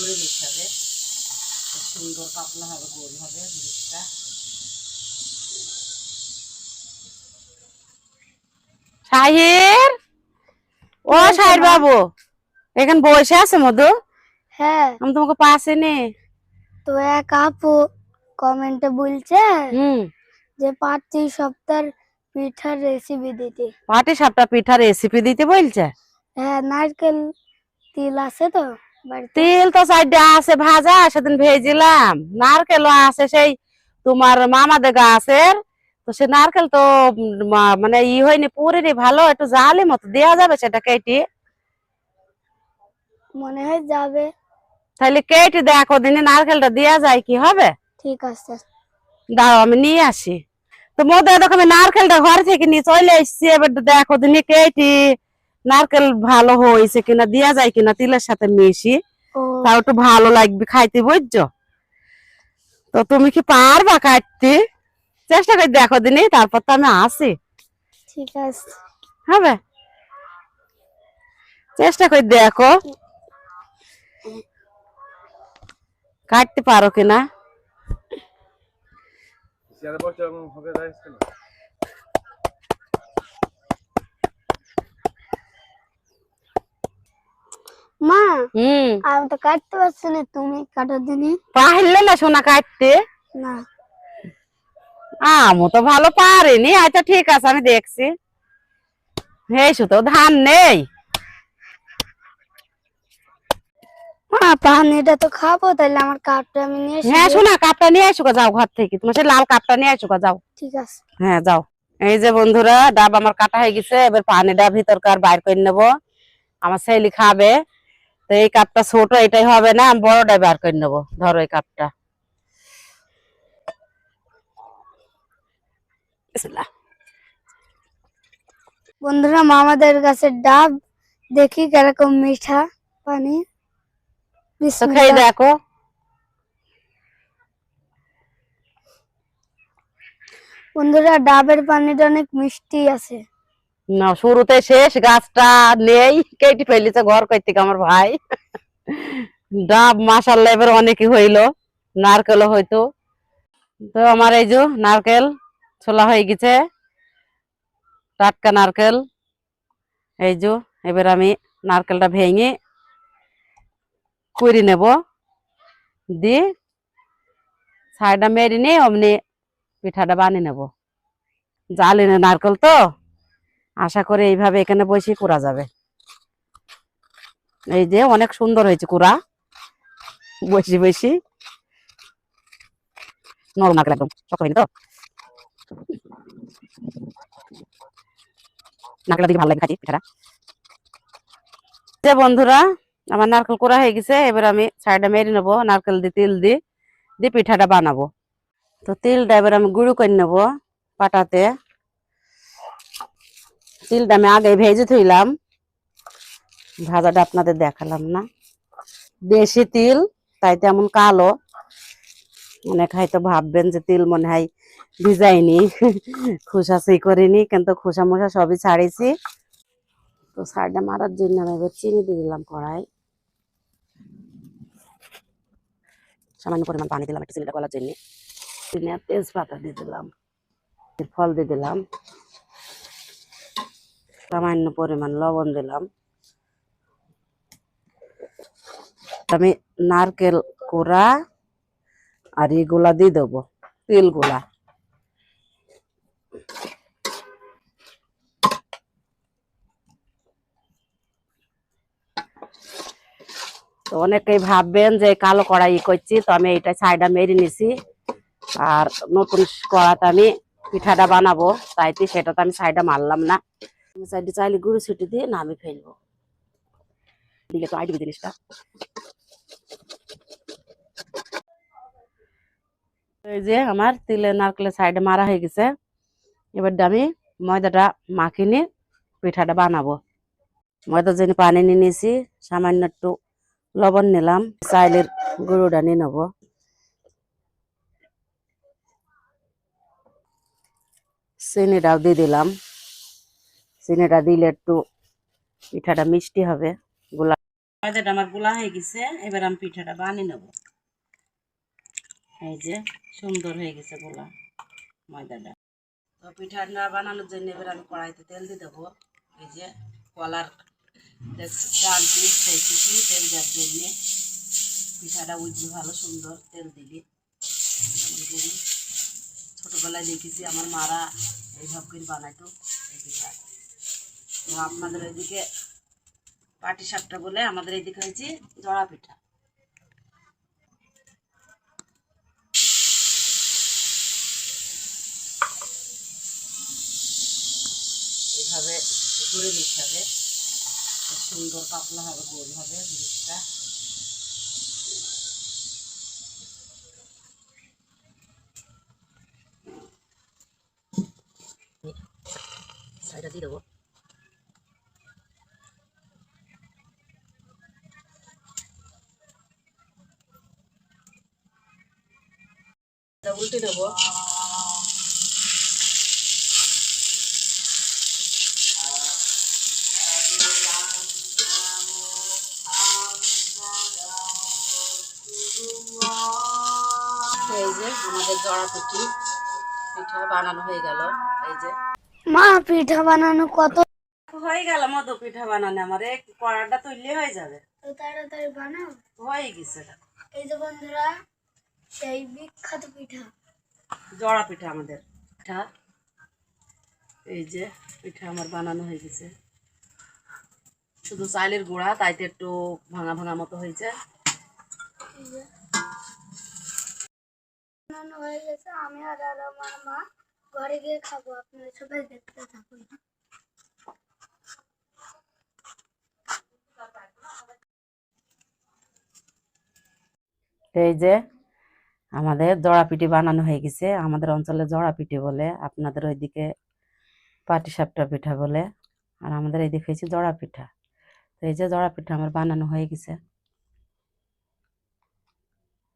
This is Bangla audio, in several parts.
করে নিতে হবে। সুন্দর পাতলা হবে গোল হবে জিনিসটা। শাহির ও শাহির বাবু এখানে বসে আছে মধু? হ্যাঁ। আমি তোমাকে পাশে নে। তো এক আপু কমেন্টে বলছে হুম। যে পাঁচটি সপ্তাহের পিঠার রেসিপি দিতে। পাটি সাপটা পিঠা রেসিপি দিতে বলছে? হ্যাঁ নারকেল তিল আছে তো? তিল তো সাইডে আছে ভাজা সেদিন ভেজিলাম। নারকেলও আছে সেই তোমার মামাদের গাছের। তো সে নারকেল তো মানে ই হয়নি পুরিনি ভালো একটু জালি মতো দেওয়া যাবে সেটা কেটে। মনে হয় যাবে। তাহলে কেটে দেখো দিনে নারকেলটা দেওয়া যায় কি হবে? ঠিক আছে। দাও আমি নিয়ে আসি। তো মধ্যে দেখো আমি নারকেলটা ঘর থেকে নিয়ে চলে এসছি এবার দেখো দিনে কেটে নারকেল ভালো হয়েছে কিনা দেওয়া যায় কিনা তিলের সাথে মিশি। তাও একটু ভালো লাগবে খাইতে বুঝছ? তো তুমি কি পারবা কাটতে চেষ্টা করে দেখো দিনে তারপর তো আমি আসি ঠিক আছে। হবে? চেষ্টা করে দেখো। কাটতে পারো কিনা চেয়ারে বসে এরকম হবে যাইস কেন মা হুম। আমি তো কাটতে পারছি না তুমি? কাটো দিনি পারলে না সোনা কাটতে। না। আমও তো ভালো পারিনি। আচ্ছা ঠিক আছে আমি দেখছি। এই তো ধান নেই। পানিটা তো খাব তাহলে আমার কাপটা আমি নিয়ে হ্যাঁ। শোনা কাপটা নিয়ে আসো যাও ঘর থেকে। তোমার সেই লাল কাপটা নিয়ে আসো যাও। ঠিক আছে। হ্যাঁ যাও। এই যে বন্ধুরা ডাব আমার কাটা হয়ে গেছে এবার পানিটা ভিতরকার বাইর করে নেব। আমার ছেলে খাবে। তো এই কাপটা ছোট এটাই হবে না আমি বড়টাই বার করে নেব। ধরো এই কাপটা বন্ধুরা মামাদের কাছে ডাব দেখি কীরকম মিঠা পানি। খাই দেখো। বন্ধুরা ডাবের পানিটা অনেক মিষ্টি আছে। না, শুরুতে শেষ, গাছটা নেই, কেটে ফেলেছে ঘর কই আমার ভাই। ডাব মাসাল্লাহ এবার অনেকই হইল, নারকেলও হয়তো তো আমার এই যে নারকেল ছোলা হয়ে গেছে, টাটকা নারকেল। এই যে, এবার আমি নারকেলটা ভেঙে কুড়ি নেব। দি সাইডটা মেরে নিয়ে অমনি পিঠাটা বানিয়ে নেব। জালি নারকেল তো? আশা করে এইভাবে এখানে বসে করা যাবে। এই যে অনেক সুন্দর হয়েছে কুড়া। বসি বসি। নরম নারকেল একদম। শক্ত হয়নি তো? নারকেলটা দিকে ভালো লাগে খাচ্ছি পিঠাটা। বন্ধুরা, আমার নারকেল কুড়া হয়ে গেছে, এবার আমি সাইডে মেরে নেব, নারকেল দিয়ে তিল দিয়ে দিয়ে পিঠাটা বানাবো। তো তিলটা এবার আমি গুঁড়ো করে নেব পাটাতে। তিলটা আমি আগে ভেজে থইলাম। ভাজাটা আপনাদের দেখালাম না। দেশি তিল, তাই তেমন কালো। অনেক হয়তো ভাববেন যে তিল মনে হয় ভিজাইনি। খোসা সেই করিনি, কিন্তু খোসা মোসা সবই ছাড়িয়েছি তো সাইডটা মারার জন্য আমি এবার চিনি দিয়ে দিলাম কড়াই। সামান্য পরিমাণ পানি দিলাম একটু চিনিটা গলার জন্য। চিনি আর তেজপাতা দিয়ে দিলাম। ফল দিয়ে দিলাম। সামান্য পরিমাণ লবণ দিলাম। আমি নারকেল কোড়া আর এগুলা দিয়ে দেবো, তেলগুলা। তো অনেকেই ভাববেন যে কালো কড়াই করছি, তো আমি এটা সাইডা মেরে নিছি। আর নতুন কড়াতে আমি পিঠাটা বানাবো, তাইতে সেটা তো আমি সাইডা মারলাম না। সাইডে চাইলে গুঁড়ো ছুটি দিয়ে নামে ফেলব। দিলে তো আইডিবি জিনিসটা। এই যে আমার তিলের নারকেলের সাইডে মারা হয়ে গেছে। এবার আমি ময়দাটা মাখিয়ে পিঠাটা বানাবো। ময়দার জন্য পানি নিয়ে নিয়েছি, সামান্য একটু লবণ নিলাম, চাইলের গুঁড়োটা নিয়ে নেব। চিনিটাও দিয়ে দিলাম। চিনিটা দিলে একটু পিঠাটা মিষ্টি হবে। গোলা ময়দাটা আমার গোলা হয়ে গেছে, এবার আমি পিঠাটা বানিয়ে নেব। এই যে, সুন্দর হয়ে গেছে গোলা, ময়দাটা। তো পিঠাটা বানানোর জন্য এবার আমি কড়াইতে তেল দিয়ে দেবো। এই যে, কলার সেই কিছু তেল দেওয়ার জন্যে। পিঠাটা উঠবে ভালো সুন্দর তেল দিলি। ছোটোবেলায় দেখেছি, আমার মারা এইসব বানাইতো। তো আপনাদের ওইদিকে পাটি সাপটা বলে আমাদের এইদিকে হয়েছে জড়া পিঠা। এইভাবে ঘুরে নিতে হবে। সুন্দর পাতলা হবে, গোল হবে জিনিসটা। সাইডটা দিয়ে দেবো। উল্টে দেবো। এই যে আমাদের জড়া পিঠি পিঠা বানানো হয়ে গেল। এই যে। মা পিঠা বানানো কত? হয়ে গেল মধু পিঠা বানানো আমার কড়াটা তুললে হয়ে যাবে। তাড়াতাড়ি বানাও। হয়ে গেছে এই যে বন্ধুরা সেই বিখ্যাত পিঠা। জড়া পিঠা আমাদের। পিঠা এই যে পিঠা আমার বানানো হয়ে গেছে। শুধু চালের গুঁড়া তাইতে একটু ভাঙা ভাঙা মতো হয়েছে। বানানো হয়ে গেছে আমি আর আর আমার মা ঘরে গিয়ে খাব আপনারা সবাই দেখতে থাকুন। এই যে আমাদের জড়া পিঠে বানানো হয়ে গেছে। আমাদের অঞ্চলে জড়া পিঠে বলে আপনাদের ওইদিকে পাটিসাপটা পিঠা বলে আর আমাদের এইদিকে হয়েছে জড়া পিঠা তো এই যে জড়া পিঠা আমার বানানো হয়ে গেছে।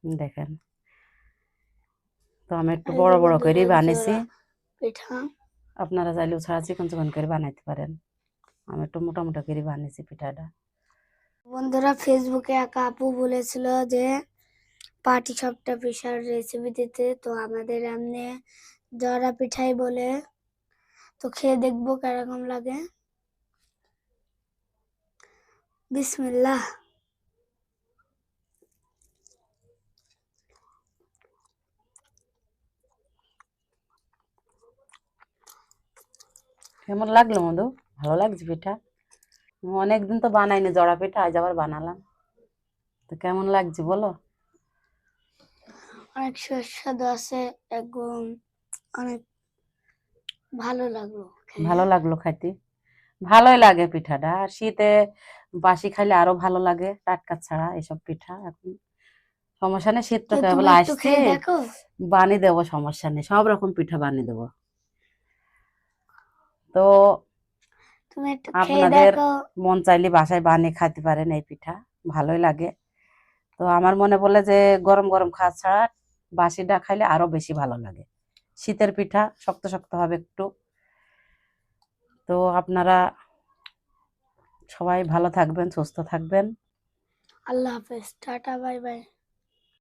দেখেন। তো আমি একটু বড় বড় করেই বানিয়েছি পিঠা। আপনারা চাইলেও ছাড়া চিকন চিকন করে বানাইতে পারেন। আমি একটু মোটা মোটা করে বানিয়েছি পিঠাটা। বন্ধুরা ফেসবুকে এক আপু বলেছিল যে পাটি সবটা পিঠার রেসিপি দিতে, তো আমাদের এমনি জরা পিঠাই বলে। তো খেয়ে দেখব কীরকম লাগে। বিসমিল্লাহ। কেমন লাগল মধু? ভালো লাগছে পিঠা? অনেকদিন তো বানাইনি জড়া পিঠা, আজ আবার বানালাম। তো কেমন লাগছে বলো? অনেক সুস্বাদু আছে একদম অনেক ভালো লাগল ভালো লাগল খাইতে ভালোই লাগে পিঠাটা। আর শীতে বাসি খাইলে আরও ভালো লাগে টাটকা ছাড়া এসব পিঠা। এখন সমস্যা নেই শীত তো কেবল আসছে। বানিয়ে দেবো সমস্যা নেই। সব রকম পিঠা বানিয়ে দেবো। তো আপনাদের- মন চাইলে বাসায় বানিয়ে খাইতে পারেন এই পিঠা। ভালোই লাগে। তো আমার মনে বলে যে গরম গরম খাওয়া ছাড়া বাসিটা খাইলে আরও বেশি ভালো লাগে। শীতের পিঠা শক্ত শক্ত হবে একটু। তো আপনারা সবাই ভালো থাকবেন, সুস্থ থাকবেন। আল্লাহ হাফেজ, টাটা, বাই বাই।